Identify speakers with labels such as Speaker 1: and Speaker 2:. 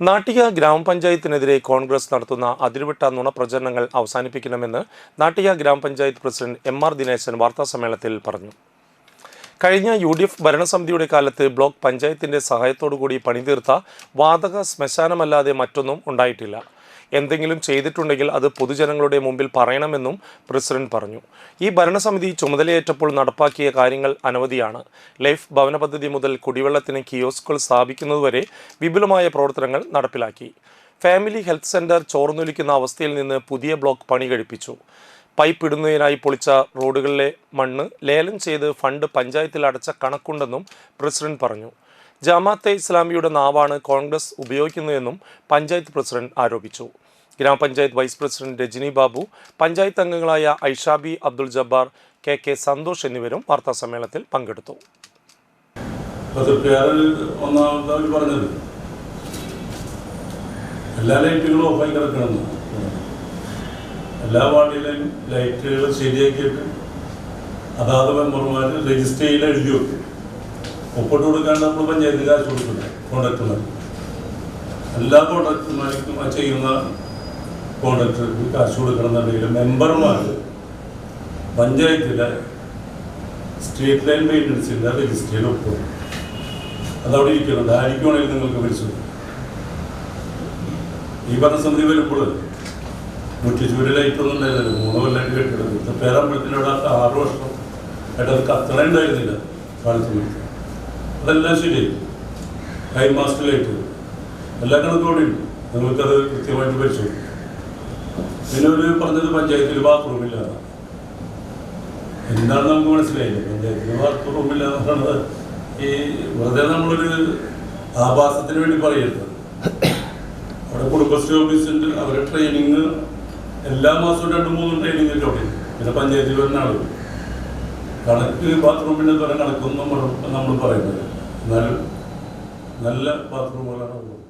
Speaker 1: നാട്ടിക ഗ്രാമപഞ്ചായത്തിനെതിരെ കോൺഗ്രസ് നടത്തുന്ന അതിരുവിട്ട നുണപ്രചരണങ്ങൾ അവസാനിപ്പിക്കണമെന്ന് നാട്ടിക ഗ്രാമപഞ്ചായത്ത് പ്രസിഡന്റ് എം ആർ ദിനേശൻ വാർത്താസമ്മേളനത്തിൽ പറഞ്ഞു. കഴിഞ്ഞ യു ഡി എഫ് ഭരണസമിതിയുടെ കാലത്ത് ബ്ലോക്ക് പഞ്ചായത്തിന്റെ സഹായത്തോടുകൂടി പണിതീർത്ത വാതക ശ്മശാനമല്ലാതെ മറ്റൊന്നും ഉണ്ടായിട്ടില്ല. എന്തെങ്കിലും ചെയ്തിട്ടുണ്ടെങ്കിൽ അത് പൊതുജനങ്ങളുടെ മുമ്പിൽ പറയണമെന്നും പ്രസിഡന്റ് പറഞ്ഞു. ഈ ഭരണസമിതി ചുമതലയേറ്റപ്പോൾ നടപ്പാക്കിയ കാര്യങ്ങൾ അനവധിയാണ്. ലൈഫ് ഭവന പദ്ധതി മുതൽ കുടിവെള്ളത്തിന് കിയോസ്കുകൾ സ്ഥാപിക്കുന്നതുവരെ വിപുലമായ പ്രവർത്തനങ്ങൾ നടപ്പിലാക്കി. ഫാമിലി ഹെൽത്ത് സെന്റർ ചോർന്നൊലിക്കുന്ന അവസ്ഥയിൽ നിന്ന് പുതിയ ബ്ലോക്ക് പണി കഴിപ്പിച്ചു പൈപ്പ് ഇടുന്നതിനായി പൊളിച്ച റോഡുകളിലെ മണ്ണ് ലേലം ചെയ്ത് ഫണ്ട് പഞ്ചായത്തിൽ അടച്ച കണക്കുണ്ടെന്നും പ്രസിഡന്റ് പറഞ്ഞു. ജമാഅത്തെ ഇസ്ലാമിയുടെ നാവാണ് കോൺഗ്രസ് ഉപയോഗിക്കുന്നതെന്നും പഞ്ചായത്ത് പ്രസിഡന്റ് ആരോപിച്ചു. ഗ്രാമപഞ്ചായത്ത് വൈസ് പ്രസിഡന്റ് രജനി ബാബു പഞ്ചായത്ത് അംഗങ്ങളായ ഐഷാബി അബ്ദുൾ ജബ്ബാർ കെ കെ സന്തോഷ് എന്നിവരും
Speaker 2: വാർത്താ സമ്മേളനത്തിൽ പങ്കെടുത്തു. എല്ലാ ലൈറ്റുകളും ഓഫായി കിടക്കണമെന്ന്. എല്ലാ വാർഡിലെയും ലൈറ്റുകൾ ശരിയാക്കിയിട്ട് അതാത് മെമ്പർമാർ രജിസ്റ്റർ ചെയ്ത് എഴുതി വെക്കും. ഒപ്പിട്ട് കൊടുക്കാണ്ട് നമ്മൾ പഞ്ചായത്തിൽ കാശ് കൊടുക്കുന്നത് കോൺട്രാക്ടർമാർ എല്ലാ കോൺട്രാക്ടർമാർക്കും ചെയ്യുന്ന കോൺട്രാക്ടർക്ക് കാശ് കൊടുക്കണമെന്നുണ്ടെങ്കിൽ മെമ്പർമാർ പഞ്ചായത്തിലെ സ്ട്രീറ്റ് ലൈൻ മെയിന്റനൻസിന്റെ രജിസ്ട്രിയിൽ ഒപ്പിടും അതവിടെ ഇരിക്കുന്നുണ്ട്. ആയിരിക്കുവാണെങ്കിൽ നിങ്ങൾക്ക് പരിശോധിക്കും ഈ ഭരണസമിതി വരുമ്പോൾ മുറ്റിച്ചൂര് ലൈറ്റൊന്നും ഉണ്ടായിരുന്നില്ല. മൂന്ന് കൊല്ലമായിട്ട് കെട്ടിടം. ആ ആറ് വർഷം. ആയിട്ട് അത് കത്തണ ഉണ്ടായിരുന്നില്ല കാലത്ത് വിളിച്ച് അതെല്ലാം ശരിയായി ഹൈ മാസ്റ്റ് ലൈറ്റ് എല്ലാ കണക്കോടെയും നിങ്ങൾക്കത് കൃത്യമായിട്ട് പരിശോധിക്കും. പിന്നെ ഒരു പറഞ്ഞത് പഞ്ചായത്തിൽ ബാത്റൂമില്ല എന്താണ് നമുക്ക് മനസ്സിലായില്ല. പഞ്ചായത്തിൽ ബാത്റൂമില്ല എന്നുള്ളത് ഈ വെറുതെ നമ്മളൊരു ആഭാസത്തിന് വേണ്ടി പറയരുത്. അവിടെ കുടുംബശ്രീ ഓഫീസുണ്ട് അവരെ ട്രെയിനിങ് എല്ലാ മാസവും രണ്ട് മൂന്നും ട്രെയിനിങ് ഉണ്ട്. പിന്നെ പഞ്ചായത്തിൽ വരുന്ന ആളുകൾ കണക്ക് ബാത്റൂമിന്റെ തുറ കണക്കൊന്നും നമ്മൾ പറയുന്നത് എന്നാലും നല്ല ബാത്റൂമുകളാണ് ഉള്ളത്.